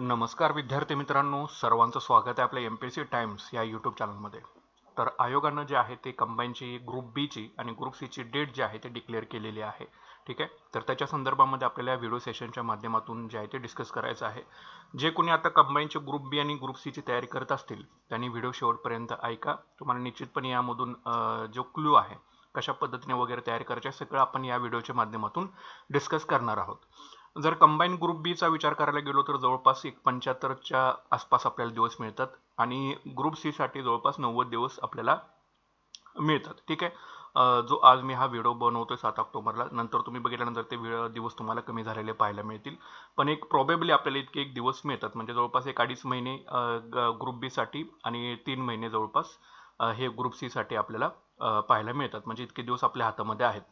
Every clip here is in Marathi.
नमस्कार विद्यार्थी मित्रांनो सर्वांचं स्वागत आहे आपल्या M P S C Times या यूट्यूब चॅनलमध्ये तर आयोगानं जे आहे ते कंबाईनची ग्रुप बीची आणि ग्रुप सीची डेट जी आहे ते डिक्लेअर केलेली आहे. ठीक आहे? तर त्याच्या संदर्भामध्ये आपल्याला या व्हिडिओ सेशनच्या माध्यमातून जे आहे ते डिस्कस करायचं आहे. जे कोणी आता कंबाईनचे ग्रुप बी आणि ग्रुप सीची तयारी करत असतील त्यांनी व्हिडिओ शेवटपर्यंत ऐका. तुम्हाला निश्चितपणे यामधून जो क्लू आहे कशा पद्धतीने वगैरे तयारी करायचे आहे, सगळं आपण या व्हिडिओच्या माध्यमातून डिस्कस करणार आहोत. जर कंबाईन ग्रुप बीचा विचार करायला गेलो तर जवळपास एक पंच्याहत्तरच्या आसपास आपल्याला दिवस मिळतात आणि ग्रुप सी साठी जवळपास नव्वद दिवस आपल्याला मिळतात. ठीक आहे? जो आज मी हा व्हिडिओ बनवतोय सात ऑक्टोबरला नंतर तुम्ही बघितल्यानंतर ते दिवस तुम्हाला कमी झालेले पाहायला मिळतील. पण एक प्रॉबेबली आपल्याला इतके एक दिवस मिळतात. म्हणजे जवळपास एक अडीच महिने ग्रुप बी साठी आणि तीन महिने जवळपास हे ग्रुप सी साठी आपल्याला पाहायला मिळतात. म्हणजे इतके दिवस आपल्या हातामध्ये आहेत.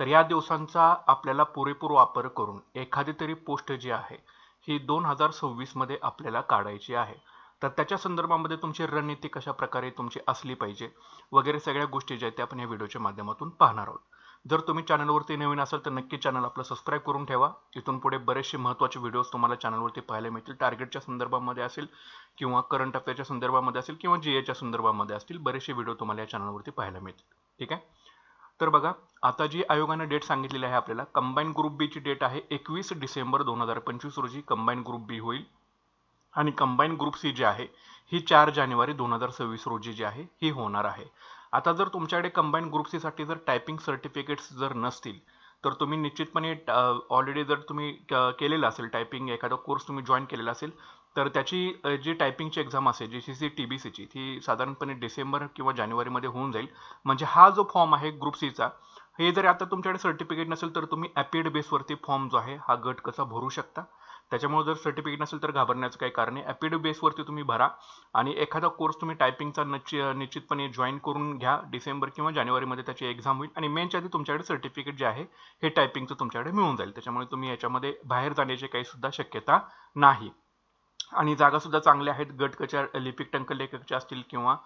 तर या दिवसांचा आपल्याला पुरेपूर वापर करून एखादी तरी पोस्ट जी आहे ही दोन हजार सव्वीसमध्ये आपल्याला काढायची आहे. तर त्याच्या संदर्भामध्ये तुमची रणनीती कशा प्रकारे तुमची असली पाहिजे वगैरे सगळ्या गोष्टी ज्या आहेत त्या आपण या व्हिडिओच्या माध्यमातून पाहणार आहोत. जर तुम्ही चॅनलवरती नवीन असाल तर नक्की चॅनल आपलं सबस्क्राईब करून ठेवा. इथून पुढे बरेचसे महत्त्वाचे व्हिडिओज तुम्हाला चॅनलवरती पाहायला मिळतील. टार्गेटच्या संदर्भामध्ये असेल किंवा करंट अफेअरच्या संदर्भामध्ये असेल किंवा जी एच्या संदर्भामध्ये असतील बरेचसे व्हिडिओ तुम्हाला या चॅनलवरती पाहायला मिळतील. ठीक आहे? तर बघा आता जी आयोगाने डेट सांगितलेली आहे आपल्याला कंबाईन ग्रुप बी ची डेट आहे एकवीस डिसेंबर दोन हजार पंचवीस रोजी. कंबाईन ग्रुप बी होईल. आणि कंबाईन ग्रुप सी जी आहे ही चार जानेवारी दोन हजार सव्वीस रोजी जी आहे ही होणार आहे. आता जर तुमच्याकडे कंबाईन ग्रुप सी साठी जर टायपिंग सर्टिफिकेट्स जर नसतील तर तुम्ही निश्चितपणे ऑलरेडी जर तुम्ही केलेलं असेल टायपिंग एखादा कोर्स तुम्ही जॉईन केलेला असेल तर त्याची जी टायपिंगची एक्झाम असेल G C C T B सीची ती साधारणपणे डिसेंबर किंवा जानेवारीमध्ये होऊन जाईल. म्हणजे हा जो फॉर्म आहे ग्रुप सीचा हे जर आता तुमच्याकडे सर्टिफिकेट नसेल तर तुम्ही ॲपिड बेसवरती फॉर्म जो आहे हा गट कसा भरू शकता? त्याच्यामुळे जर सर्टिफिकेट नसेल तर घाबरण्याचं काही कारण नाही. ॲपिड बेसवरती तुम्ही भरा आणि एखादा कोर्स तुम्ही टायपिंगचा नच्ची निश्चितपणे जॉईन करून घ्या. डिसेंबर किंवा जानेवारीमध्ये त्याची एक्झाम होईल आणि मेनच्या आधी तुमच्याकडे सर्टिफिकेट जे आहे हे टायपिंगचं तुमच्याकडे मिळून जाईल. त्याच्यामुळे तुम्ही याच्यामध्ये बाहेर जाण्याची काही सुद्धा शक्यता नाही. आणि जागा सुद्धा चांगल्या आहेत. गटकच्या लिपिक लिपिक टंकलेखकच्या असतील किंवा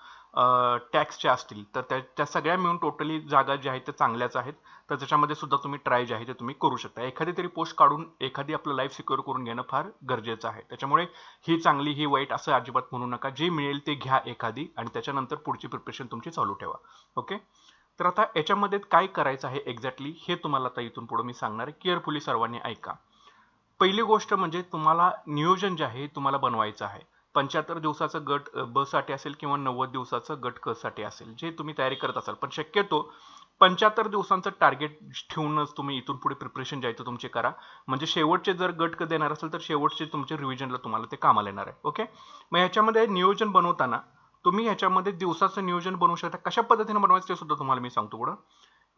टॅक्सच्या असतील. तर त्या त्या सगळ्या मिळून टोटली जागा ज्या आहेत त्या चांगल्याच आहेत. तर त्याच्यामध्ये सुद्धा तुम्ही ट्राय जे आहे ते तुम्ही करू शकता. एखादी तरी पोस्ट काढून एखादी आपलं लाईफ सिक्युअर करून घेणं फार गरजेचं आहे. त्याच्यामुळे ही चांगली ही वाईट असं अजिबात म्हणू नका. जे मिळेल ते घ्या एखादी आणि त्याच्यानंतर पुढची प्रिपरेशन तुमची चालू ठेवा. ओके तर आता याच्यामध्ये काय करायचं आहे एक्झॅक्टली हे तुम्हाला आता इथून पुढे मी सांगणार आहे. केअरफुली सर्वांनी ऐका. पहिली गोष्ट म्हणजे तुम्हाला नियोजन जे आहे तुम्हाला बनवायचं आहे. पंच्याहत्तर दिवसाचं गट ब साठी असेल किंवा नव्वद दिवसाचं गट क साठी असेल जे तुम्ही तयारी करत असाल. पण शक्यतो पंच्याहत्तर दिवसांचं टार्गेट ठेवूनच तुम्ही इथून पुढे प्रिपरेशन जे आहे ते तुमचे करा. म्हणजे शेवटचे जर गट क देणार असेल तर शेवटचे तुमचे रिव्हिजनला तुम्हाला ते कामाला येणार आहे. ओके मग ह्याच्यामध्ये नियोजन बनवताना तुम्ही ह्याच्यामध्ये दिवसाचं नियोजन बनवू शकता. कशा पद्धतीने बनवायचं ते सुद्धा तुम्हाला मी सांगतो पुढं.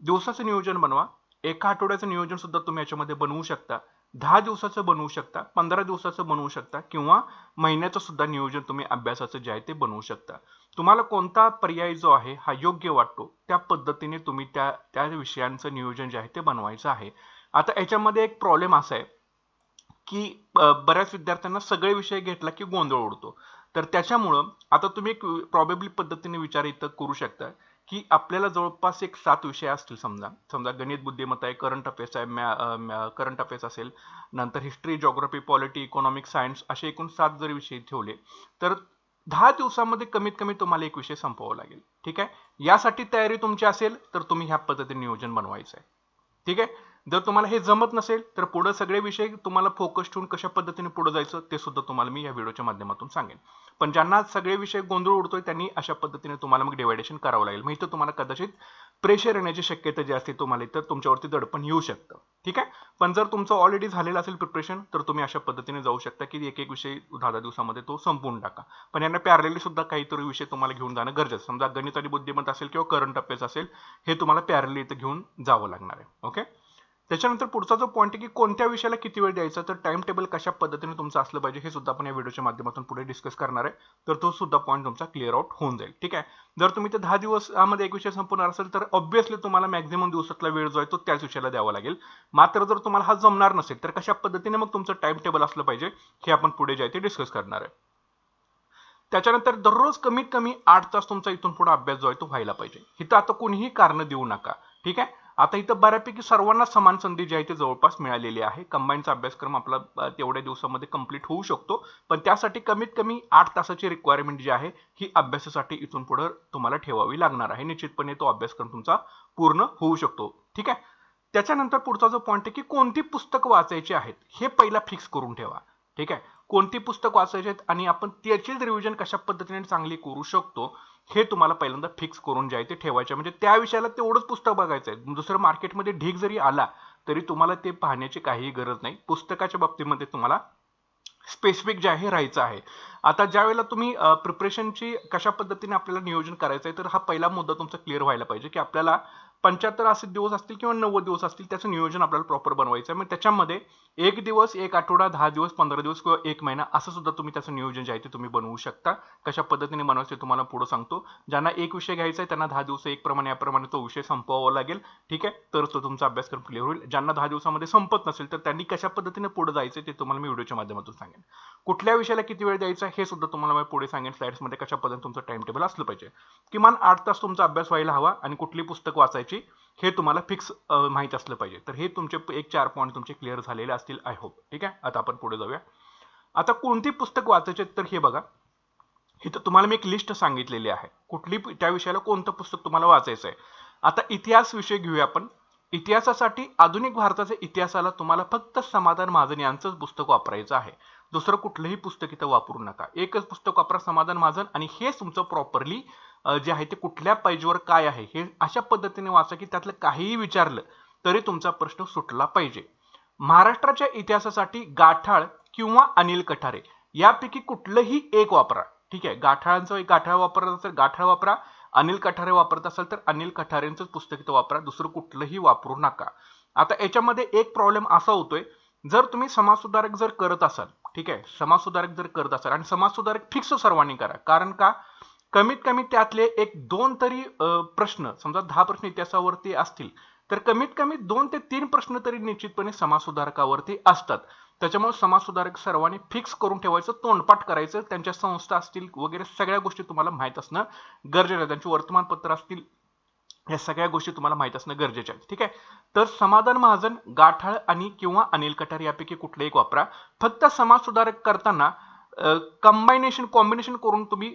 दिवसाचं नियोजन बनवा. एका आठवड्याचं नियोजन सुद्धा तुम्ही याच्यामध्ये बनवू शकता. दहा दिवसाचं बनवू शकता पंधरा दिवसाचं बनवू शकता किंवा महिन्याचं सुद्धा नियोजन तुम्ही अभ्यासाचं जे आहे ते बनवू शकता. तुम्हाला कोणता पर्याय जो आहे हा योग्य वाटतो त्या पद्धतीने तुम्ही त्या त्या विषयांचं नियोजन जे आहे ते बनवायचं आहे. आता याच्यामध्ये एक प्रॉब्लेम असा आहे की बऱ्याच विद्यार्थ्यांना सगळे विषय घेतला की गोंधळ उडतो. तर त्याच्यामुळं आता तुम्ही एक प्रॉबेबली पद्धतीने विचार इथं करू शकता की आपल्याला जवळपास एक सात विषय असतील समजा. समजा गणित बुद्धिमत्ता आहे करंट अफेअर्स आहे करंट अफेअर्स असेल. नंतर history geography polity economic science असे एकूण सात जर विषय ठेवले तर दहा दिवसामध्ये कमीत कमी तुम्हाला एक विषय संपवावा लागेल. ठीक आहे? यासाठी तयारी तुमची असेल तर तुम्ही ह्या पद्धतीने नियोजन बनवायचं आहे. ठीक आहे? जर तुम्हाला हे जमत नसेल तर पुढे सगळे विषय तुम्हाला फोकस ठेवून कशा पद्धतीने पुढे जायचं ते सुद्धा तुम्हाला मी या व्हिडिओच्या माध्यमातून सांगेन. पण ज्यांना सगळे विषय गोंधळ उडतोय त्यांनी अशा पद्धतीने तुम्हाला मग डिवायडेशन करावं लागेल. मग इथं तुम्हाला कदाचित प्रेशर येण्याची शक्यता जी असते तुम्हाला इथं तुमच्यावरती दडपण येऊ शकतं. ठीक आहे? पण जर तुमचं ऑलरेडी झालेलं असेल प्रिपरेशन तर तुम्ही अशा पद्धतीने जाऊ शकता की एक एक विषय दहा दहा दिवसामध्ये तो संपवून टाका. पण यांना पॅरलेली सुद्धा काहीतरी विषय तुम्हाला घेऊन जाणं गरजेचं समजा गणित आणि बुद्धिमत्ता असेल किंवा करंट अफेअर्स असेल हे तुम्हाला पॅरली इथं घेऊन जावं लागणार आहे. ओके त्याच्यानंतर पुढचा जो पॉईंट आहे की कोणत्या विषयाला किती वेळ द्यायचा तर टाइम टेबल कशा पद्धतीने तुमचं असलं पाहिजे हे सुद्धा आपण या व्हिडिओच्या माध्यमातून पुढे डिस्कस करणार आहे. तर तो सुद्धा पॉईंट तुमचा क्लिअर आउट होऊन जाईल ठीक आहे? जर तुम्ही ते दहा दिवसामध्ये एक विषय संपवणार असेल तर ऑब्व्हियसली तुम्हाला मॅक्झिमम दिवसातला वेळ जो आहे तो त्याच विषयाला द्यावा लागेल. मात्र जर तुम्हाला हा जमणार नसेल तर कशा पद्धतीने मग तुमचं टाइम टेबल असलं पाहिजे हे आपण पुढे जे आहे ते डिस्कस करणार आहे. त्याच्यानंतर दररोज कमीत कमी आठ तास तुमचा इथून पुढे अभ्यास जो आहे तो व्हायला पाहिजे. इथं आता कोणीही कारण देऊ नका ठीक आहे? आता इथं बऱ्यापैकी सर्वांना समान संधी जी आहे ती जवळपास मिळालेली आहे. कंबाईनचा अभ्यासक्रम आपला तेवढ्या दिवसामध्ये कंप्लीट होऊ शकतो. पण त्यासाठी कमीत कमी आठ तासाची रिक्वायरमेंट जी आहे ही अभ्यासासाठी इथून पुढे तुम्हाला ठेवावी लागणार आहे. निश्चितपणे तो अभ्यासक्रम तुमचा पूर्ण होऊ शकतो. ठीक आहे? त्याच्यानंतर पुढचा जो पॉईंट आहे की कोणती पुस्तक वाचायची आहेत हे पहिला फिक्स करून ठेवा. ठीक आहे? कोणती पुस्तक वाचायची आहेत आणि आपण त्याचीच रिव्हिजन कशा पद्धतीने चांगली करू शकतो हे तुम्हाला पहिल्यांदा फिक्स करून जे आहे ते ठेवायचे आहे. म्हणजे त्या विषयाला तेवढंच पुस्तक बघायचं आहे. दुसरं मार्केटमध्ये ढीग जरी आला तरी तुम्हाला ते पाहण्याची काहीही गरज नाही. पुस्तकाच्या बाबतीमध्ये तुम्हाला स्पेसिफिक जे आहे राहायचं आहे. आता ज्या वेळेला तुम्ही प्रिपरेशनची कशा पद्धतीने आपल्याला नियोजन करायचं आहे तर हा पहिला मुद्दा तुमचा क्लिअर व्हायला पाहिजे की आपल्याला पंच्याहत्तर असे दिवस असतील किंवा नव्वद दिवस असतील त्याचं नियोजन आपल्याला प्रॉपर बनवायचं आहे. मग त्याच्यामध्ये एक दिवस एक आठवडा दहा दिवस पंधरा दिवस किंवा एक महिना असं सुद्धा तुम्ही त्याचं नियोजन जे आहे ते तुम्ही बनवू शकता. कशा पद्धतीने बनवायचं ते तुम्हाला पुढे सांगतो. ज्यांना एक विषय घ्यायचा आहे त्यांना दहा दिवस एक प्रमाणे याप्रमाणे तो विषय संपवावा लागेल. ठीक आहे? तर तो तुमचा अभ्यासक्रम क्लिअर होईल. ज्यांना दहा दिवसामध्ये संपत नसेल तर त्यांनी कशा पद्धतीने पुढे जायचं ते तुम्हाला मी व्हिडिओच्या माध्यमातून सांगेन. कुठल्या विषयाला किती वेळ द्यायचा हे सुद्धा तुम्हाला मी पुढे सांगेन. स्लाइड्समध्ये कशा पद्धतीने तुमचं टाइम टेबल असलं पाहिजे. किमान आठ तास तुमचा अभ्यास व्हायला हवा आणि कुठली पुस्तक वाचायची हे तुम्हाला फिक्स माहीत असलं पाहिजे. तर हे तुमचे एक चार पॉईंट तुमचे क्लिअर झालेले असतील आय होप ठीक आहे? आता आपण पुढे जाऊया. आता कोणती पुस्तक वाचायचे तर हे बघा. इथं तुम्हाला मी एक लिस्ट सांगितलेली आहे. कुठली त्या विषयाला कोणतं पुस्तक तुम्हाला वाचायचं आहे आता इतिहास विषय घेऊया आपण. इतिहासासाठी आधुनिक भारताच्या इतिहासाला तुम्हाला फक्त समाधान महाजन यांचंच पुस्तक वापरायचं आहे. दुसरं कुठलंही पुस्तक इथं वापरू नका. एकच पुस्तक वापरा समाधान महाजन आणि हेच तुमचं प्रॉपरली जे आहे ते कुठल्या पेजवर काय आहे हे अशा पद्धतीने वाचा की त्यातलं काहीही विचारलं तरी तुमचा प्रश्न सुटला पाहिजे. महाराष्ट्राच्या इतिहासासाठी गाठाळ किंवा अनिल कठारे यापैकी कुठलंही एक वापरा. ठीक आहे गाठाळांचं एक गाठाळ वापरत असेल गाठाळ वापरा. अनिल कठारे वापरत असाल तर अनिल कठारेंचं पुस्तक इथं वापरा दुसरं कुठलंही वापरू नका. आता याच्यामध्ये एक प्रॉब्लेम असा होतोय जर तुम्ही समाजसुधारक जर करत असाल ठीक आहे समाजसुधारक जर करत असाल आणि समाजसुधारक फिक्स सर्वांनी करा. कारण का? कमीत कमी त्यातले एक दोन तरी प्रश्न समजा दहा प्रश्न इतिहासावरती असतील तर कमीत कमी दोन ते तीन प्रश्न तरी निश्चितपणे समाजसुधारकावरती असतात. त्याच्यामुळे समाजसुधारक सर्वांनी फिक्स करून ठेवायचं तोंडपाठ करायचं त्यांच्या संस्था असतील वगैरे सगळ्या गोष्टी तुम्हाला माहीत असणं गरजेचं आहे. त्यांची वर्तमानपत्र असतील या सगळ्या गोष्टी तुम्हाला माहीत असणं गरजेचं आहे. ठीक आहे? तर समाधान महाजन गाठाळ आणि किंवा अनिल कटार यापैकी कुठले एक वापरा. फक्त समाज सुधारक करताना कंबायनेशन कॉम्बिनेशन करून तुम्ही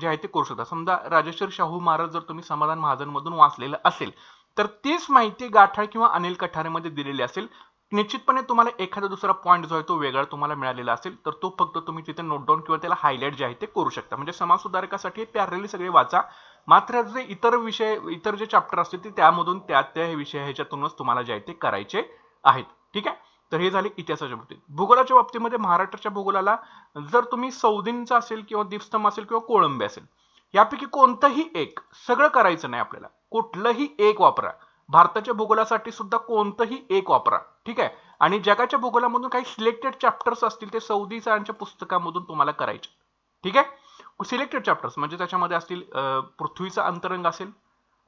जे आहे ते करू शकता. समजा राजेश्वर शाहू महाराज जर तुम्ही समाधान महाजनमधून वाचलेलं असेल तर तीच माहिती गाठाळ किंवा अनिल कठारेमध्ये दिलेली असेल. निश्चितपणे तुम्हाला एखादा दुसरा पॉईंट जो आहे तो वेगळा तुम्हाला मिळालेला असेल तर तो फक्त तुम्ही तिथे नोट डाऊन किंवा त्याला हायलाईट जे आहे ते करू शकता. म्हणजे समाज सुधारकासाठी पॅरली सगळे वाचा. मात्र जे इतर विषय इतर जे चॅप्टर असतील ते त्यामधून त्या त्या विषय ह्याच्यातूनच तुम्हाला जे आहे ते करायचे आहेत. ठीक आहे? तर हे झाले इतिहासाच्या बाबतीत. भूगोलाच्या बाबतीमध्ये महाराष्ट्राच्या भूगोलाला जर तुम्ही सौदींचा असेल किंवा दीपस्तंभ असेल किंवा कोळंबे असेल यापैकी कोणतंही एक सगळं करायचं नाही आपल्याला. कुठलंही एक वापरा. भारताच्या भूगोलासाठी सुद्धा कोणतंही एक वापरा. ठीक आहे? आणि जगाच्या भूगोलामधून काही सिलेक्टेड चॅप्टर्स असतील ते सौदी सरांच्या पुस्तकामधून तुम्हाला करायचे. ठीक आहे? सिलेक्टेड चॅप्टर्स म्हणजे त्याच्यामध्ये असतील पृथ्वीचा अंतरंग असेल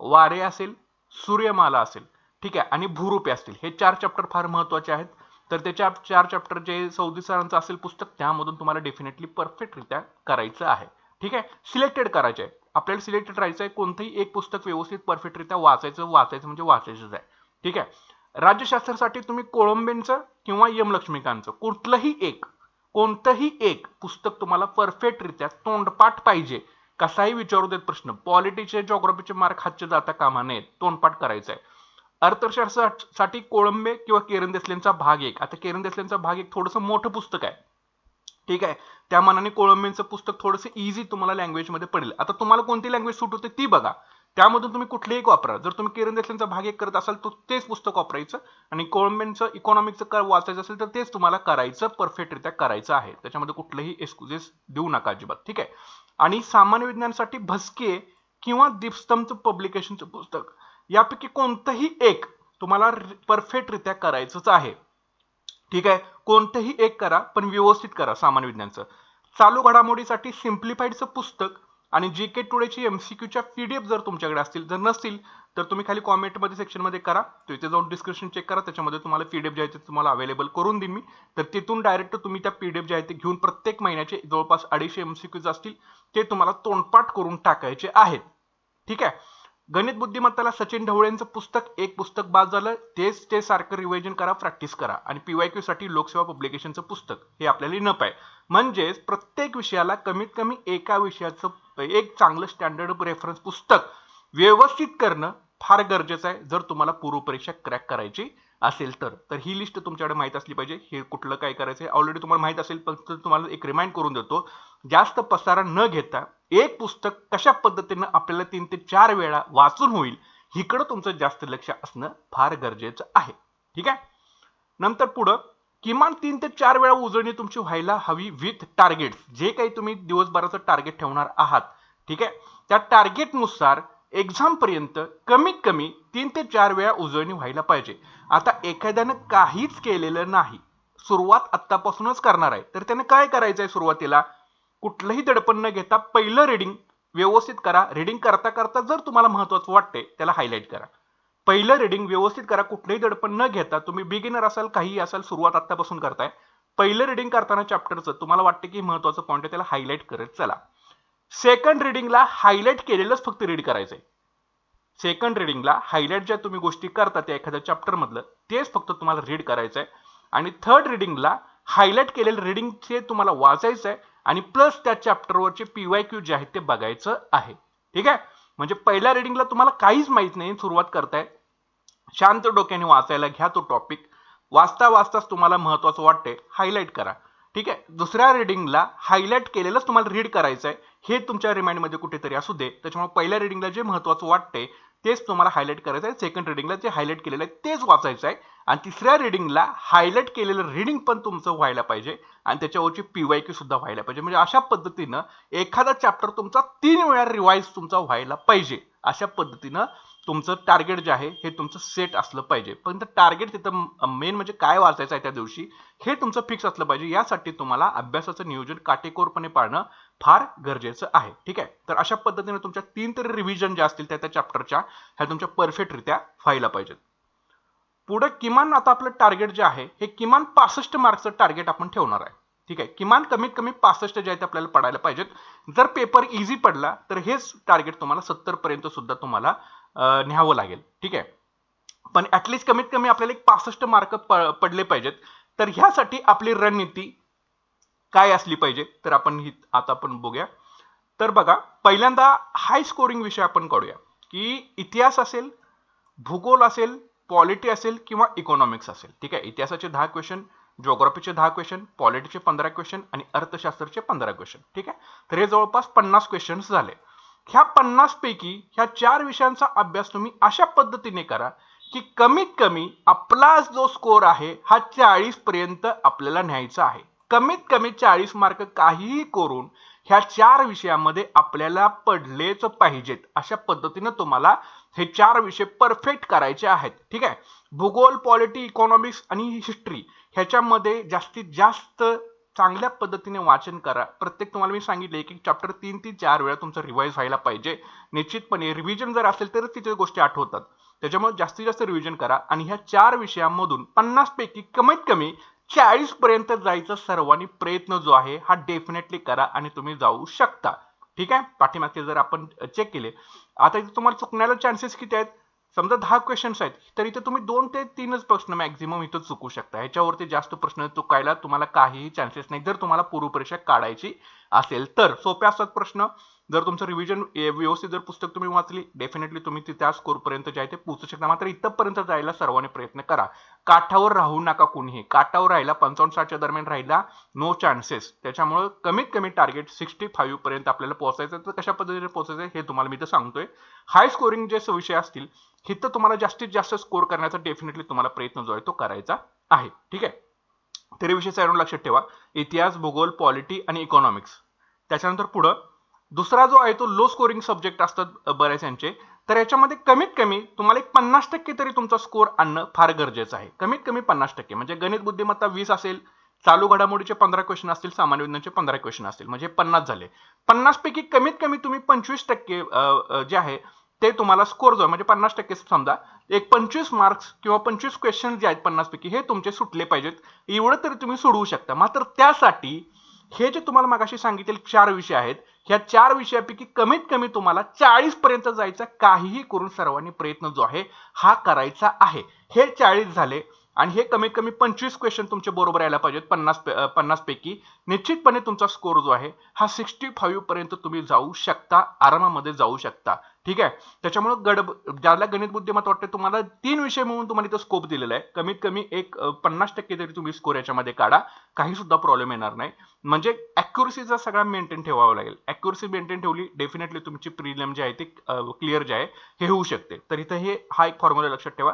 वारे असेल सूर्यमाला असेल. ठीक आहे? आणि भूरूपे असतील. हे चार चॅप्टर फार महत्त्वाचे आहेत. तर त्याच्या चार चॅप्टर जे सौदी सरांचं असेल पुस्तक त्यामधून तुम्हाला डेफिनेटली परफेक्टरित्या करायचं आहे. ठीक आहे? सिलेक्टेड करायचं आहे आपल्याला सिलेक्टेड राहायचं आहे कोणतंही एक पुस्तक व्यवस्थित परफेक्टरित्या वाचायचं वाचायचं म्हणजे वाचायचंच आहे. ठीक आहे? राज्यशास्त्रासाठी तुम्ही कोळंबेंचं किंवा यमलक्ष्मीकांचं कुठलंही एक कोणतंही एक पुस्तक तुम्हाला परफेक्टरित्या तोंडपाठ पाहिजे. कसाही विचारू देत प्रश्न पॉलिटिक्सचे जॉग्रॉफीचे मार्क हातचे जाता कामा नयेत तोंडपाठ करायचं आहे अर्थशास्त्रासाठी कोळंबे किंवा केरन देसलेंचा भाग एक. आता केरन देसलेंचा भाग एक थोडंसं मोठं पुस्तक आहे. ठीक आहे? त्या मानाने कोळंबेंचं पुस्तक थोडंसं इझी तुम्हाला लँग्वेजमध्ये पडेल. आता तुम्हाला कोणती लँग्वेज सूट होते ती बघा. त्यामधून तुम्ही कुठलेही एक वापरा. जर तुम्ही किरण देसलेंचा भाग एक करत असाल तर तेच पुस्तक वापरायचं आणि कोळंबेंचं इकॉनॉमिकचं वाचायचं असेल तर तेच तुम्हाला करायचं परफेक्टरित्या करायचं आहे. त्याच्यामध्ये कुठलेही एक्सक्युजेस देऊ नका अजिबात. ठीक आहे? आणि सामान्य विज्ञानासाठी भस्के किंवा दीपस्तंभचं पब्लिकेशनचं पुस्तक. यापैकी कोणतंही एक तुम्हाला परफेक्टरित्या करायचंच आहे. ठीक आहे? कोणतंही एक करा पण व्यवस्थित करा सामान्य विज्ञानचं. चालू घडामोडीसाठी सिम्प्लिफाईडचं पुस्तक आणि जी के टुडेची एमसीक्यूच्या पीडीएफ जर तुमच्याकडे असतील जर नसतील तर तुम्ही खाली कॉमेंटमध्ये सेक्शनमध्ये करा. तिथे जाऊन डिस्क्रिप्शन चेक करा. त्याच्यामध्ये तुम्हाला पीडीएफ जे आहे ते तुम्हाला अवेलेबल करून देईन मी. तर तिथून डायरेक्ट तुम्ही त्या पीडीएफ जे आहे ते घेऊन प्रत्येक महिन्याचे जवळपास अडीचशे एमसीक्यूज असतील ते तुम्हाला तोंडपाठ करून टाकायचे आहेत. ठीक आहे? गणित बुद्धिमत्ताला सचिन ढवळेंचं पुस्तक एक पुस्तक बाद झालं. तेच ते सारखं रिव्हिजन करा प्रॅक्टिस करा. आणि पीवायक्यू साठी लोकसेवा पब्लिकेशनचं पुस्तक हे आपल्याला न आहे म्हणजेच प्रत्येक विषयाला कमीत कमी एका विषयाचं एक चांगलं स्टँडर्ड रेफरन्स पुस्तक व्यवस्थित करणं फार गरजेचं आहे. जर तुम्हाला पूर्वपरीक्षा क्रॅक करायची असेल तर. तर ही लिस्ट तुमच्याकडे माहीत असली पाहिजे. हे कुठलं काय करायचं आहे ऑलरेडी तुम्हाला माहीत असेल पण तुम्हाला एक रिमाइंड करून देतो. जास्त पसारा न घेता एक पुस्तक कशा पद्धतीनं आपल्याला तीन ते चार वेळा वाचून होईल इकडं तुमचं जास्त लक्ष असणं फार गरजेचं आहे. ठीक आहे? नंतर पुढं किमान तीन ते चार वेळा उजळणी तुमची व्हायला हवी विथ टार्गेट जे काही तुम्ही दिवसभराचं टार्गेट ठेवणार आहात. ठीक आहे? त्या टार्गेटनुसार एक्झामपर्यंत कमीत कमी तीन ते चार वेळा उजळणी व्हायला पाहिजे. आता एखाद्यानं काहीच केलेलं नाही. सुरुवात आत्तापासूनच करणार आहे. तर त्याने काय करायचं आहे सुरुवातीला? कुठलंही दडपण न घेता पहिलं रिडिंग व्यवस्थित करा. रिडिंग करता करता जर तुम्हाला महत्वाचं वाटते त्याला हायलाईट करा. पहिलं रिडिंग व्यवस्थित करा. कुठलंही दडपण न घेता तुम्ही बिगिनर असाल काही असाल सुरुवात आत्तापासून करताय. पहिलं रिडिंग करताना चॅप्टरचं तुम्हाला वाटते की महत्वाचं पॉईंट आहे त्याला हायलाईट करत चला. सेकंड रिडिंगला हायलाईट केलेलंच फक्त रीड करायचंय. सेकंड रिडिंगला हायलाईट ज्या तुम्ही गोष्टी करता त्या एखाद्या चॅप्टर मधलं तेच फक्त तुम्हाला रीड करायचंय. आणि थर्ड रिडिंगला हायलाईट केलेलं रीडिंगचे तुम्हाला वाचायचं आहे आणि प्लस त्या चॅप्टरवरचे पीवाय क्यू जे आहेत ते बघायचं आहे. ठीक आहे? म्हणजे पहिल्या रिडिंगला तुम्हाला काहीच माहीत नाही सुरुवात करताय. शांत डोक्याने वाचायला घ्या तो टॉपिक वाचता वाचताच तुम्हाला महत्वाचं वाटते हायलाईट करा. ठीक आहे? दुसऱ्या रिडिंगला हायलाईट केलेलंच तुम्हाला रीड करायचं आहे हे तुमच्या रिमाइंडमध्ये कुठेतरी असू दे. त्याच्यामुळे पहिल्या रिडिंगला जे महत्वाचं वाटते तेच तुम्हाला हायलाईट करायचं आहे. सेकंड रिडिंगला जे हायलाईट केलेलं आहे तेच वाचायचं आहे. आणि तिसऱ्या रिडिंगला हायलाईट केलेलं रिडिंग पण तुमचं व्हायला पाहिजे. आणि त्याच्यावरची पीवायक्यू सुद्धा व्हायला पाहिजे. म्हणजे अशा पद्धतीनं एखादा चॅप्टर तुमचा तीन वेळा रिवाईज तुमचा व्हायला पाहिजे. अशा पद्धतीनं तुमचं टार्गेट जे आहे हे तुमचं सेट असलं पाहिजे. पण ते टार्गेट तिथं मेन म्हणजे काय वाचायचं आहे त्या दिवशी हे तुमचं फिक्स असलं पाहिजे. यासाठी तुम्हाला अभ्यासाचं नियोजन काटेकोरपणे पाळणं फार गरजेचं आहे. ठीक आहे? तर अशा पद्धतीने तुमच्या तीन तरी रिव्हिजन ज्या असतील त्या त्या चॅप्टरच्या ह्या तुमच्या परफेक्टरित्या व्हायला पाहिजेत. पुढे किमान आता आपलं टार्गेट जे आहे हे किमान पासष्ट मार्क्सचं टार्गेट आपण ठेवणार आहे. ठीक आहे? किमान कमीत कमी पासष्ट जे आहे ते आपल्याला पडायला पाहिजेत. जर पेपर इझी पडला तर हेच टार्गेट तुम्हाला सत्तर पर्यंत सुद्धा तुम्हाला न्यावं लागेल. ठीक आहे? पण ऍटलिस्ट कमीत कमी आपल्याला एक पासष्ट मार्क पडले पाहिजेत. तर ह्यासाठी आपली रणनीती काय असली पाहिजे तर आपण ही आता आपण बघूया. तर बघा पहिल्यांदा हाय स्कोरिंग विषय आपण काढूया. की इतिहास असेल भूगोल असेल पॉलिटी असेल किंवा इकॉनॉमिक्स असेल. ठीक आहे? इतिहासाचे दहा क्वेश्चन ज्योग्राफीचे दहा क्वेश्चन पॉलिटीचे पंधरा क्वेश्चन आणि अर्थशास्त्राचे पंधरा क्वेश्चन ठीक आहे? तर हे जवळपास पन्नास क्वेश्चन्स झाले. ह्या पन्नास पैकी ह्या चार विषयांचा अभ्यास तुम्ही अशा पद्धतीने करा की कमीत कमी आपला जो स्कोर आहे हा चाळीस पर्यंत आपल्याला न्यायचा आहे. कमीत कमी चाळीस मार्क काहीही करून ह्या चार विषयामध्ये आपल्याला पडलेच पाहिजेत. अशा पद्धतीनं तुम्हाला हे चार विषय परफेक्ट करायचे आहेत. ठीक आहे? भूगोल पॉलिटी इकॉनॉमिक्स आणि हिस्ट्री ह्याच्यामध्ये जास्तीत जास्त चांगल्या पद्धतीने वाचन करा. प्रत्येक तुम्हाला मी सांगितले एक एक चॅप्टर तीन ते चार वेळा तुमचं रिवाईज व्हायला पाहिजे. निश्चितपणे रिव्हिजन जर असेल तरच तिथे गोष्टी आठवतात. त्याच्यामुळे जास्तीत जास्त रिव्हिजन करा. आणि ह्या चार विषयांमधून पन्नास पैकी कमीत कमी चाळीस पर्यंत जायचा सर्वांनी प्रयत्न जो आहे हा डेफिनेटली करा आणि तुम्ही जाऊ शकता. ठीक आहे? पाठीमागचे जर आपण चेक केले आता इथे तुम्हाला चुकण्याला चान्सेस किती आहेत? समजा दहा क्वेश्चन्स आहेत तर इथे तुम्ही दोन ते तीनच प्रश्न मॅक्झिमम इथं चुकू शकता. ह्याच्यावरती जास्त प्रश्न चुकायला तुम्हाला काहीही चान्सेस नाही जर तुम्हाला पूर्वपरीक्षा काढायची असेल तर. सोपे असतात प्रश्न. जर तुमचं रिव्हिजन व्यवस्थित जर पुस्तक तुम्ही वाचली डेफिनेटली तुम्ही त्या स्कोरपर्यंत जे आहे ते पोहोचू शकता. मात्र इथंपर्यंत जायला सर्वांनी प्रयत्न करा. काठावर राहू नका कुणीही. काठावर राहिला पंचावन्न साठच्या दरम्यान राहिला नो चान्सेस त्याच्यामुळे कमीत कमी टार्गेट सिक्स्टी फाईव्ह पर्यंत आपल्याला पोहोचायचं तर कशा पद्धतीने पोहोचायचं हे तुम्हाला मी तर सांगतोय. हाय स्कोरिंग जे विषय असतील हिथं तुम्हाला जास्तीत जास्त स्कोर करण्याचा डेफिनेटली तुम्हाला प्रयत्न जो आहे तो करायचा आहे. ठीक आहे? तरी विषय साईडून लक्षात ठेवा. इतिहास भूगोल पॉलिटी आणि इकॉनॉमिक्स त्याच्यानंतर पुढं दुसरा जो आहे तो लो स्कोरिंग सब्जेक्ट असतात बऱ्याच यांचे. तर याच्यामध्ये कमीत कमी तुम्हाला एक पन्नास टक्के तरी तुमचा स्कोर आणणं फार गरजेचं आहे. कमीत कमी पन्नास टक्के. म्हणजे गणित बुद्धिमत्ता वीस असेल चालू घडामोडीचे पंधरा क्वेश्चन असतील सामान्य विज्ञानचे पंधरा क्वेश्चन असतील. म्हणजे पन्नास झाले. पन्नास पैकी कमीत कमी तुम्ही पंचवीस टक्के जे आहे ते तुम्हाला स्कोर जो आहे म्हणजे पन्नास टक्के समजा एक पंचवीस मार्क्स किंवा पंचवीस क्वेश्चन जे आहेत पन्नास पैकी हे तुमचे सुटले पाहिजेत. एवढं तरी तुम्ही सोडवू शकता. मात्र त्यासाठी हे जे तुम्हाला मागाशी सांगितले चार विषय आहेत ह्या चार विषयापैकी कमीत कमी तुम्हाला चाळीस पर्यंत जायचा काहीही करून सर्वांनी प्रयत्न जो आहे हा करायचा आहे. हे चाळीस झाले. आणि हे कमीत कमी पंचवीस क्वेश्चन तुमचे बरोबर यायला पाहिजेत पन्नास पन्नास पैकी. निश्चितपणे तुमचा स्कोर जो आहे हा सिक्स्टी फाईव्ह पर्यंत तुम्ही जाऊ शकता आरामामध्ये जाऊ शकता. ठीक आहे? त्याच्यामुळे गड ज्याला गणित बुद्धिमत्ता वाटते तुम्हाला तीन विषय म्हणून तुम्हाला इथं स्कोप दिलेला आहे. कमीत कमी एक पन्नास टक्के तरी तुम्ही स्कोर याच्यामध्ये काढा. काही सुद्धा प्रॉब्लेम येणार नाही. म्हणजे अॅक्युरसीचा सगळा मेंटेन ठेवावं लागेल अॅक्युरसी मेंटेन ठेवली डेफिनेटली तुमची प्रिलियम जे आहे ते क्लिअर जे आहे हे होऊ शकते. तर इथं हे हा एक फॉर्म्युला लक्षात ठेवा.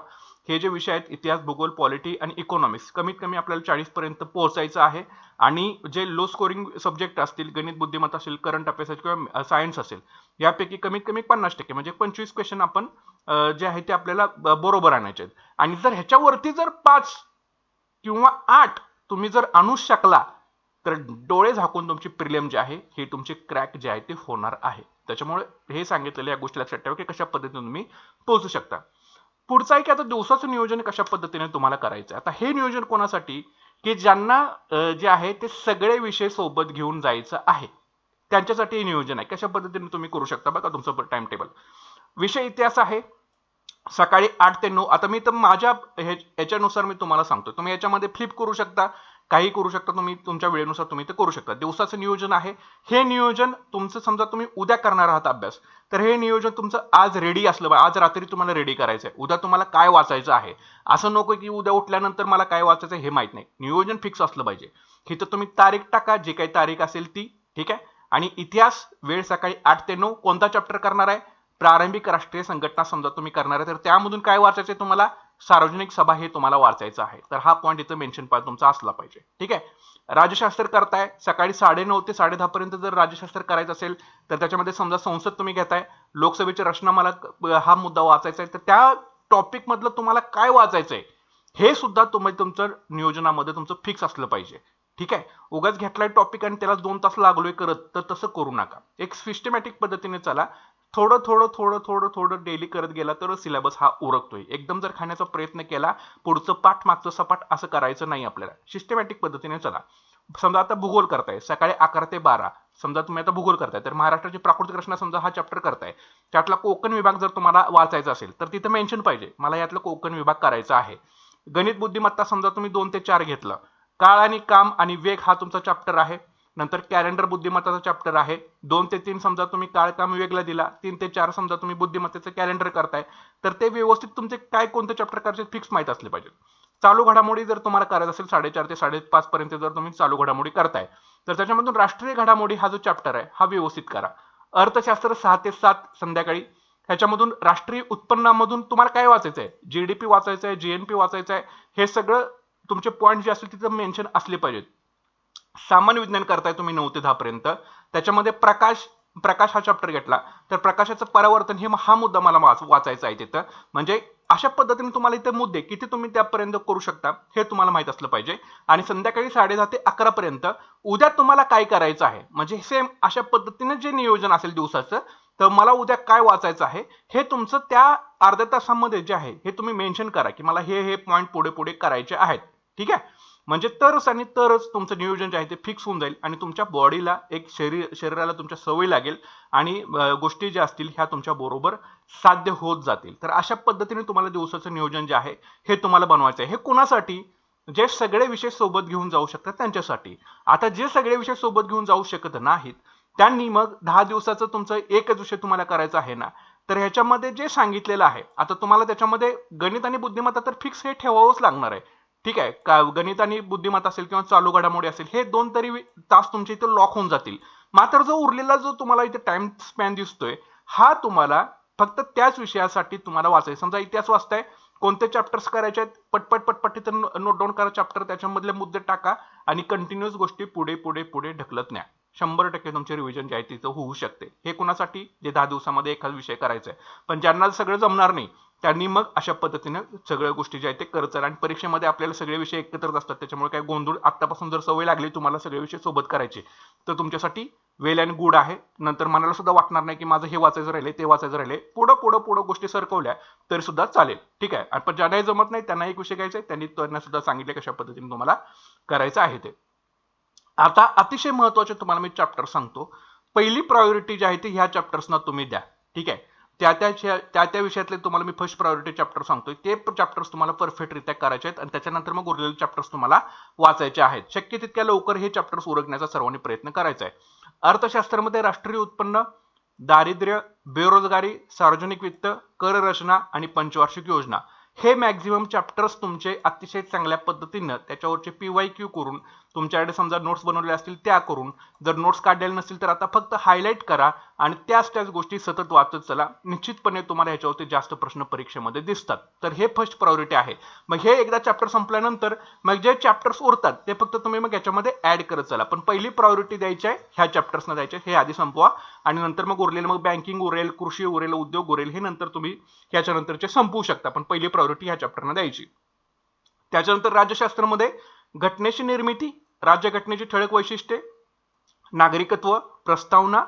हे जे विषय आहेत इतिहास भूगोल पॉलिटी आणि इकॉनॉमिक्स कमीत कमी आपल्याला चाळीस पर्यंत पोहोचायचं आहे. आणि जे लो स्कोरिंग सब्जेक्ट असतील गणित बुद्धिमत्ता असेल करंट अफेअर्स किंवा सायन्स असेल यापैकी कमीत कमी पन्नास टक्के म्हणजे पंचवीस क्वेश्चन आपण जे आहे ते आपल्याला बरोबर आणायचे आहेत. आणि जर ह्याच्यावरती जर पाच किंवा आठ तुम्ही जर आणू शकला तर डोळे झाकून तुमची प्रिलियम जे आहे हे तुमचे क्रॅक जे आहे ते होणार आहे. त्याच्यामुळे हे सांगितलेलं या गोष्टी लक्षात ठेवा की कशा पद्धतीने तुम्ही पोहोचू शकता. पुढचा आहे की आता दिवसाचं नियोजन कशा पद्धतीने तुम्हाला करायचं आहे? आता हे नियोजन कोणासाठी? की ज्यांना जे आहे ते सगळे विषय सोबत घेऊन जायचं आहे. त्यांच्यासाठी हे नियोजन आहे. कशा पद्धतीने तुम्ही करू शकता बघा तुमचं टाइम टेबल विषय इतिहास आहे. सकाळी आठ ते नऊ. आता मी तर माझ्या ह्याच्यानुसार मी तुम्हाला सांगतो तुम्ही याच्यामध्ये फ्लिप करू शकता. काही करू शकता तुम्ही तुमच्या वेळेनुसार तुम्ही ते करू शकता. दिवसाचं नियोजन आहे. हे नियोजन तुमचं समजा तुम्ही उद्या करणार आहात अभ्यास तर हे नियोजन तुमचं आज रेडी असलं पाहिजे. आज रात्री तुम्हाला रेडी करायचं आहे उद्या तुम्हाला काय वाचायचं आहे? असं नको की उद्या उठल्यानंतर मला काय वाचायचं हे माहीत नाही. नियोजन फिक्स असलं पाहिजे. तर तुम्ही तारीख टाका जी काही तारीख असेल ती ठीक आहे? आणि इतिहास वेळ सकाळी आठ ते नऊ कोणता चॅप्टर करणार आहे? प्रारंभिक राष्ट्रीय संघटना समजा तुम्ही करणार आहे तर त्यामधून काय वाचायचं आहे तुम्हाला? सार्वजनिक सभा हे तुम्हाला वाचायचं आहे. तर हा पॉईंट इथं मेन्शन तुमचा असला पाहिजे. ठीक आहे? राज्यशास्त्र करताय सकाळी साडे नऊ ते साडे दहा पर्यंत जर राज्यशास्त्र करायचं असेल तर त्याच्यामध्ये समजा संसद तुम्ही घेताय लोकसभेची रचना मला हा मुद्दा वाचायचा आहे तर त्या टॉपिक मधलं तुम्हाला काय वाचायचं आहे हे सुद्धा तुम्ही तुमचं नियोजनामध्ये तुमचं फिक्स असलं पाहिजे. ठीक आहे? उगाच घेतलाय टॉपिक आणि त्याला दोन तास लागलोय करत तर तसं करू नका. एक सिस्टमॅटिक पद्धतीने चला थोडं थोडं थोडं थोडं थोडं डेली करत गेला तर सिलेबस हा उरकतोय. एकदम जर खाण्याचा प्रयत्न केला पुढचं पाठ मागचं सपाट असं करायचं नाही आपल्याला. सिस्टमॅटिक पद्धतीने चला. समजा आता भूगोल करताय. सकाळी अकरा ते बारा. समजा तुम्ही आता भूगोल करताय. तर महाराष्ट्राची प्राकृतिक रचना समजा हा चॅप्टर करताय. त्यातला कोकण विभाग जर तुम्हाला वाचायचा असेल तर तिथं मेन्शन पाहिजे. मला यातलं कोकण विभाग करायचा आहे. गणित बुद्धिमत्ता समजा तुम्ही दोन ते चार घेतलं. काळ आणि काम आणि वेग हा तुमचा चॅप्टर आहे. नंतर कॅलेंडर बुद्धिमत्ताचा चॅप्टर आहे. दोन ते तीन समजा तुम्ही काळकाम वेगळा दिला तीन ते चार समजा तुम्ही बुद्धिमत्तेचं कॅलेंडर करताय तर ते व्यवस्थित तुमचे काय कोणते चॅप्टर करायचे फिक्स माहीत असले पाहिजे चालू घडामोडी जर तुम्हाला करायचं असेल साडेचार ते साडेपाच पर्यंत जर तुम्ही चालू घडामोडी करताय तर त्याच्यामधून राष्ट्रीय घडामोडी हा जो चॅप्टर आहे हा व्यवस्थित करा. अर्थशास्त्र सहा ते सात संध्याकाळी ह्याच्यामधून राष्ट्रीय उत्पन्नामधून तुम्हाला काय वाचायचं आहे? जी डी पी वाचायचं आहे जी एन पी वाचायचं आहे हे सगळं तुमचे पॉईंट जे असतील तिथं मेन्शन असले पाहिजेत. सामान्य विज्ञान करताय तुम्ही नऊ ते दहापर्यंत. त्याच्यामध्ये प्रकाश प्रकाश हा चॅप्टर घेतला. तर प्रकाशाचं परावर्तन हे हा मुद्दा मला वाचायचा आहे तिथं. म्हणजे अशा पद्धतीने तुम्हाला इथे मुद्दे किती तुम्ही त्यापर्यंत करू शकता हे तुम्हाला माहीत असलं पाहिजे. आणि संध्याकाळी साडे दहा ते अकरा पर्यंत उद्या तुम्हाला काय करायचं आहे? म्हणजे सेम अशा पद्धतीने जे नियोजन असेल दिवसाचं तर मला उद्या काय वाचायचं आहे हे तुमचं त्या अर्ध्या तासामध्ये जे आहे हे तुम्ही मेन्शन करा की मला हे हे पॉईंट पुढे पुढे करायचे आहेत. ठीक आहे? म्हणजे तरच आणि तरच तुमचं नियोजन जे आहे ते फिक्स होऊन जाईल आणि तुमच्या बॉडीला एक शरीर शरीराला तुमच्या सवय लागेल आणि गोष्टी ज्या असतील ह्या तुमच्या बरोबर साध्य होत जातील. तर अशा पद्धतीने तुम्हाला दिवसाचं नियोजन जे आहे हे तुम्हाला बनवायचं आहे. हे कोणासाठी? जे सगळे विषय सोबत घेऊन जाऊ शकतात त्यांच्यासाठी. आता जे सगळे विषय सोबत घेऊन जाऊ शकत नाहीत त्यांनी मग दहा दिवसाचं तुमचं एकच विषय तुम्हाला करायचा आहे ना? तर ह्याच्यामध्ये जे सांगितलेलं आहे आता तुम्हाला त्याच्यामध्ये गणित आणि बुद्धिमत्ता तर फिक्स हे ठेवावंच लागणार आहे. ठीक आहे का गणित आणि बुद्धिमत्ता असेल किंवा चालू घडामोडी असेल हे दोन तरी तास तुमच्या इथे लॉक होऊन जातील. मात्र जो उरलेला जो तुम्हाला इथे टाइम स्पॅन दिसतोय हा तुम्हाला फक्त त्याच विषयासाठी तुम्हाला वाचायचं. समजा इतिहास वाचताय कोणते चॅप्टर्स करायचे आहेत पटपट पटपट इथं नोट डाऊन करा चॅप्टर त्याच्यामधले मुद्दे टाका आणि कंटिन्युअस गोष्टी पुढे पुढे पुढे ढकलत न्या. शंभर टक्के तुमचे रिव्हिजन जे आहे तिथं होऊ शकते. हे कुणासाठी? जे दहा दिवसामध्ये एखादा विषय करायचा आहे. पण ज्यांना सगळं जमणार नाही त्यांनी मग अशा पद्धतीने सगळ्या गोष्टी ज्या आहेत ते करत आणि परीक्षेमध्ये आपल्याला सगळे विषय एकत्रच असतात. त्याच्यामुळे काय गोंधळ आत्तापासून जर सवय लागली तुम्हाला सगळे विषय सोबत करायचे तर तुमच्यासाठी वेल अँड गुड आहे. नंतर मनाला सुद्धा वाटणार नाही की माझं हे वाचायचं राहिले ते वाचायचं राहिले पुढं पुढं पुढं गोष्टी सरकवल्या तरी सुद्धा चालेल. ठीक आहे? पण ज्यांनाही जमत नाही त्यांना एक विषय घ्यायचा आहे. त्यांनी त्यांना सुद्धा सांगितले कशा पद्धतीने तुम्हाला करायचं आहे ते. आता अतिशय महत्त्वाचे तुम्हाला मी चॅप्टर सांगतो. पहिली प्रायोरिटी जी आहे ती ह्या चॅप्टर्सना तुम्ही द्या. ठीक आहे? त्या त्या त्या त्या विषयातले तुम्हाला मी फर्स्ट प्रायोरिटी चॅप्टर सांगतोय. ते चॅप्टर्स तुम्हाला परफेक्टरित्या करायचे आहेत आणि त्याच्यानंतर मग उरलेले चॅप्टर्स तुम्हाला वाचायचे आहेत. शक्य तितक्या लवकर हे चॅप्टर्स उरकण्याचा सर्वांनी प्रयत्न करायचा आहे. अर्थशास्त्रामध्ये राष्ट्रीय उत्पन्न दारिद्र्य बेरोजगारी सार्वजनिक वित्त कर रचना आणि पंचवार्षिक योजना हे मॅक्झिमम चॅप्टर्स तुमचे अतिशय चांगल्या पद्धतीनं त्याच्यावरचे पी वाय क्यू करून तुमच्याकडे समजा नोट्स बनवलेल्या असतील त्या करून. जर नोट्स काढलेले नसतील तर आता फक्त हायलाईट करा आणि त्याच त्याच गोष्टी सतत वाचत चला. निश्चितपणे तुम्हाला ह्याच्यावरती जास्त प्रश्न परीक्षेमध्ये दिसतात. तर हे फर्स्ट प्रायोरिटी आहे. मग हे एकदा चॅप्टर संपल्यानंतर मग जे चॅप्टर्स उरतात ते फक्त तुम्ही मग याच्यामध्ये ऍड करत चला. पण पहिली प्रायोरिटी द्यायची आहे ह्या चॅप्टर्सना द्यायचे हे आधी संपवा. आणि नंतर मग उरलेलं मग बँकिंग उरेल कृषी उरेल उद्योग उरेल हे नंतर तुम्ही ह्याच्यानंतरचे संपवू शकता. पण पहिली प्रायोरिटी ह्या चॅप्टरना द्यायची. त्याच्यानंतर राज्यशास्त्रामध्ये घटनेची निर्मिती राज्यघटनेची ठळक वैशिष्ट्ये नागरिकत्व प्रस्तावना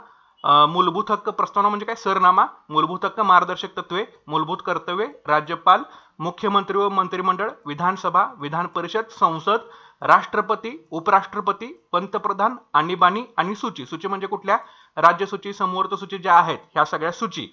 मूलभूत हक्क प्रस्तावना म्हणजे काय? सरनामा मूलभूत हक्क मार्गदर्शक तत्वे मूलभूत कर्तव्ये राज्यपाल मुख्यमंत्री व मंत्रिमंडळ विधानसभा विधान परिषद संसद राष्ट्रपती उपराष्ट्रपती पंतप्रधान आणीबाणी आणि सूची. सूची म्हणजे कुठल्या? राज्यसूची समवर्त सूची ज्या आहेत ह्या सगळ्या सूची.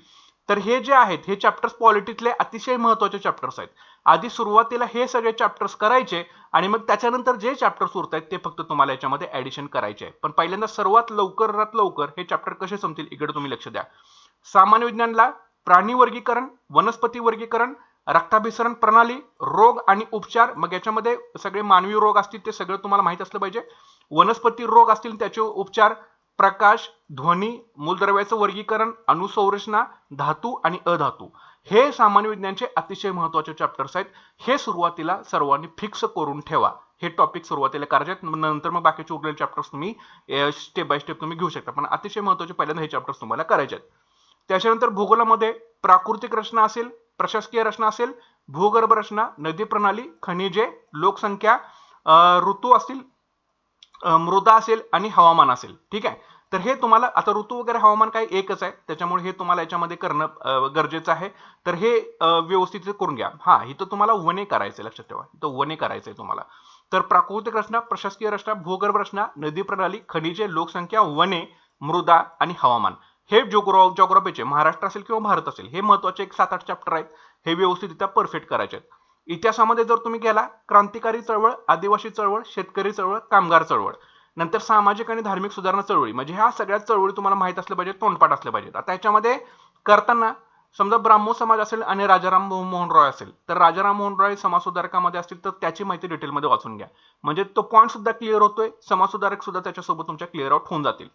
तर हे जे आहेत हे चॅप्टर्स पॉलिटिक्सले अतिशय महत्त्वाचे चॅप्टर्स आहेत. आधी सुरुवातीला हे सगळे चॅप्टर्स करायचे आणि मग त्याच्यानंतर जे चॅप्टर्स उरत आहेत ते फक्त तुम्हाला याच्यामध्ये ऍडिशन करायचे. आहे पण पहिल्यांदा सर्वात लवकरात लवकर हे चॅप्टर कसे संपतील इकडे तुम्ही लक्ष द्या. सामान्य विज्ञानला प्राणी वर्गीकरण वनस्पती वर्गीकरण रक्ताभिसरण प्रणाली रोग आणि उपचार मग याच्यामध्ये सगळे मानवी रोग असतील ते सगळं तुम्हाला माहीत असलं पाहिजे. वनस्पती रोग असतील त्याचे उपचार प्रकाश ध्वनी मूलद्रव्याचं वर्गीकरण अणुसंरचना धातू आणि अधातू. हे सामान्य विज्ञानचे अतिशय महत्त्वाचे चॅप्टर्स आहेत. हे सुरुवातीला सर्वांनी फिक्स करून ठेवा. हे टॉपिक सुरुवातीला करायचे नंतर मग बाकीचे उरलेले चॅप्टर्स तुम्ही स्टेप बाय स्टेप तुम्ही घेऊ शकता. पण अतिशय महत्त्वाचे पहिल्यांदा हे चॅप्टर्स तुम्हाला करायचे आहेत. त्याच्यानंतर भूगोलामध्ये प्राकृतिक रचना असेल प्रशासकीय रचना असेल भूगर्भ रचना नदी प्रणाली खनिजे लोकसंख्या ऋतू असतील मृदा असेल आणि हवामान असेल. ठीक आहे? तर हे तुम्हाला आता ऋतू वगैरे हवामान काय एकच आहे त्याच्यामुळे हे तुम्हाला याच्यामध्ये करणं गरजेचं आहे. तर हे व्यवस्थित करून घ्या. हा इथं तुम्हाला वने करायचं लक्षात ठेवा. इथं वने करायचंय तुम्हाला. तर प्राकृतिक रचना प्रशासकीय रचना भूगर्भ रचना नदी प्रणाली खनिजे लोकसंख्या वने मृदा आणि हवामान. हे जोग्रो जॉग्रॉफीचे महाराष्ट्र असेल किंवा भारत असेल हे महत्त्वाचे एक सात आठ चॅप्टर आहेत. हे व्यवस्थित परफेक्ट करायचे आहेत. इतिहासामध्ये जर तुम्ही गेला क्रांतिकारी चळवळ आदिवासी चळवळ शेतकरी चळवळ कामगार चळवळ नंतर सामाजिक आणि धार्मिक सुधारणा चळवळी. म्हणजे ह्या सगळ्या चळवळी तुम्हाला माहीत असल्या पाहिजे तोंडपाठ असल्या पाहिजेत. आता याच्यामध्ये करताना समजा ब्राह्मो समाज असेल आणि राजाराम मोहन रॉय असेल तर राजाराम मोहन रॉय समाज सुधारकामध्ये असतील तर त्याची माहिती डिटेलमध्ये वाचून घ्या. म्हणजे तो पॉईंट सुद्धा क्लिअर होतोय समाजसुधारक सुद्धा त्याच्यासोबत तुमच्या क्लिअर आउट होऊन जातील.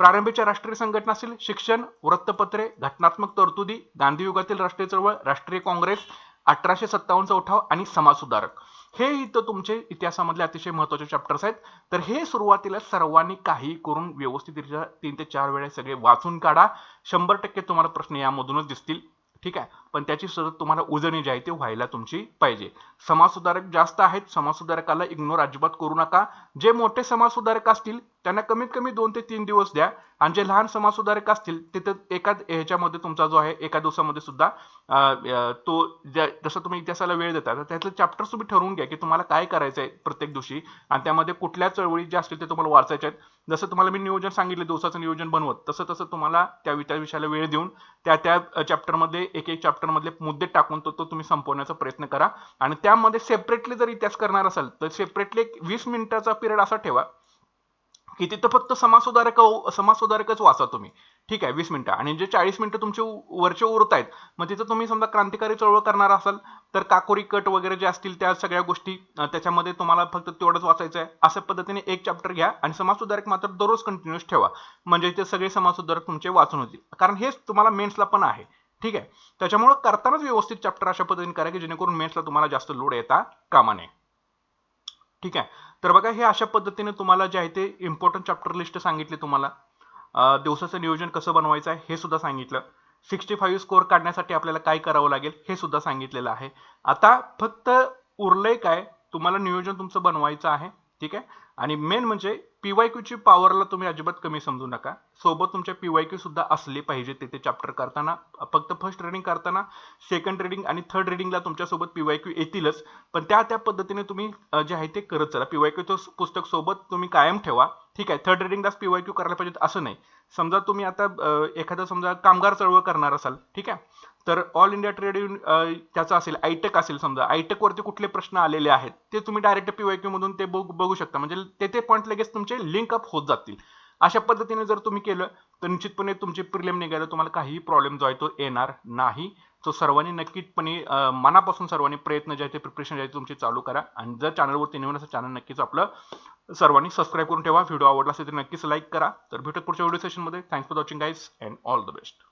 प्रारंभीच्या राष्ट्रीय संघटना असतील शिक्षण वृत्तपत्रे घटनात्मक तरतुदी गांधी युगातील राष्ट्रीय चळवळ राष्ट्रीय काँग्रेस अठराशे सत्तावन्नचा उठाव आणि समाजसुधारक. हे इथं तुमचे इतिहासामधले अतिशय महत्त्वाचे चॅप्टर्स आहेत. तर हे सुरुवातीला सर्वांनी काही करून व्यवस्थितरित्या तीन ते चार वेळा सगळे वाचून काढा. शंभर टक्के तुम्हाला प्रश्न यामधूनच दिसतील. ठीक आहे? पण त्याची सतत तुम्हाला उजळणी जी आहे ती व्हायला तुमची पाहिजे. समाजसुधारक जास्त आहेत. समाजसुधारकाला इग्नोर अजिबात करू नका. जे मोठे समाजसुधारक असतील त्यांना कमीत कमी दोन ते तीन दिवस द्या. आणि जे लहान समाजसुधारक असतील तिथं एका ह्याच्यामध्ये तुमचा जो आहे एका दिवसामध्ये सुद्धा तो जसं तुम्ही इतिहासाला वेळ देता तर त्यातलं चॅप्टर तुम्ही ठरवून घ्या की तुम्हाला काय करायचं आहे प्रत्येक दिवशी. आणि त्यामध्ये कुठल्या चळवळी ज्या असतील ते तुम्हाला वाचायच्या आहेत. जसं तुम्हाला मी नियोजन सांगितलं दिवसाचं नियोजन बनवत तसं तसं तुम्हाला त्या त्या विषयाला वेळ देऊन त्या त्या चॅप्टरमध्ये एक एक चॅप्टरमधले मुद्दे टाकून तो तो तुम्ही संपवण्याचा प्रयत्न करा. आणि त्यामध्ये सेपरेटली जर इतिहास करणार असाल तर सेपरेटली एक वीस मिनिटाचा पिरियड असा ठेवा की तिथं फक्त समाजसुधारक समाजसुधारकच वाचा तुम्ही. ठीक आहे वीस मिनिटं. आणि जे चाळीस मिनिटं तुमचे वरचे उरत आहेत मग तिथं तुम्ही समजा क्रांतिकारी चळवळ करणार असाल तर काकोरी कट वगैरे जे असतील त्या सगळ्या गोष्टी त्याच्यामध्ये तुम्हाला फक्त तेवढंच वाचायचं आहे. अशा पद्धतीने एक चॅप्टर घ्या आणि समाजसुधारक मात्र दररोज कंटिन्युअस ठेवा. म्हणजे ते सगळे समाजसुधारक तुमचे वाचून होतील. कारण हेच तुम्हाला मेन्सला पण आहे. ठीक आहे? त्याच्यामुळे करतानाच व्यवस्थित चॅप्टर अशा पद्धतीने करा की जेणेकरून मेन्सला तुम्हाला जास्त लोड येता कामा नये. ठीक आहे? तर बघा हे अशा पद्धतीने तुम्हाला जे आहे ते इम्पॉर्टंट चॅप्टर लिस्ट सांगितली तुम्हाला. दिवसाचं नियोजन कसं बनवायचं आहे हे सुद्धा सांगितलं. सिक्स्टी फाईव्ह स्कोअर काढण्यासाठी आपल्याला काय करावं लागेल हे सुद्धा सांगितलेलं आहे. आता फक्त उरलंय काय तुम्हाला नियोजन तुमचं बनवायचं आहे ठीक आहे? आणि मेन म्हणजे पीवाय क्यूची पॉवरला तुम्ही अजिबात कमी समजू नका. सोबत तुमच्या पीवाय क्यू सुद्धा असले पाहिजे तिथे चॅप्टर करताना. फक्त फर्स्ट रिडिंग करताना सेकंड रिडिंग आणि थर्ड रिडिंगला तुमच्यासोबत पीवाय क्यू येतीलच. पण त्या त्या पद्धतीने तुम्ही जे आहे ते करत चला. पीवाय क्यूचं पुस्तक सोबत तुम्ही कायम ठेवा. ठीक आहे थर्ड रिडिंगलाच पीवाय क्यू करायला पाहिजे असं नाही. समजा तुम्ही आता एखादं समजा कामगार चळवळ करणार असाल ठीक आहे तर ऑल इंडिया ट्रेड युनियन त्याचं असेल आयटेक असेल समजा आयटेकवरती कुठले प्रश्न आलेले आहेत ते तुम्ही डायरेक्ट पीवायक्यू मधून ते बघू बघू शकता. म्हणजे ते ते पॉईंट लगेच तुमचे लिंक अप होत जातील. अशा पद्धतीने जर तुम्ही केलं तर निश्चितपणे तुमची प्रिलिम निघायला तुम्हाला काहीही प्रॉब्लेम जो आहे तो येणार नाही. तो सर्वांनी नक्कीपणे मनापासून सर्वांनी प्रयत्न जे आहे ते प्रिपरेशन जे आहे तुमची चालू करा. आणि जर चॅनलवरती नवीन असं चॅनल नक्कीच आपलं सर्वांनी सबस्क्राईब करून ठेवा. व्हिडिओ आवडला असेल तर नक्कीच लाईक करा. तर भेटत पुढच्या व्हिडिओ सेशनमध्ये thanks for watching guys and all the best